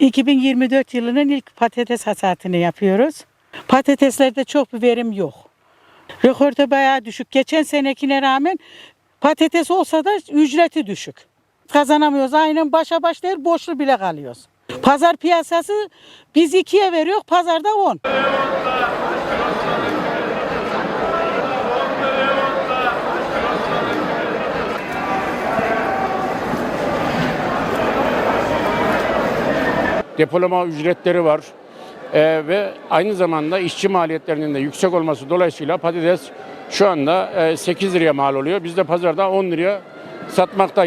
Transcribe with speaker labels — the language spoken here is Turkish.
Speaker 1: 2024 yılının ilk patates hasatını yapıyoruz. Patateslerde çok bir verim yok. Rekorda bayağı düşük. Geçen senekine rağmen patates olsa da ücreti düşük. Kazanamıyoruz. Aynen başa baş değil boşlu bile kalıyoruz. Pazar piyasası biz ikiye veriyor, pazarda on.
Speaker 2: Depolama ücretleri var. Ee, ve aynı zamanda işçi maliyetlerinin de yüksek olması dolayısıyla patates şu anda e, 8 liraya mal oluyor. Biz de pazarda 10 liraya satmaktayız.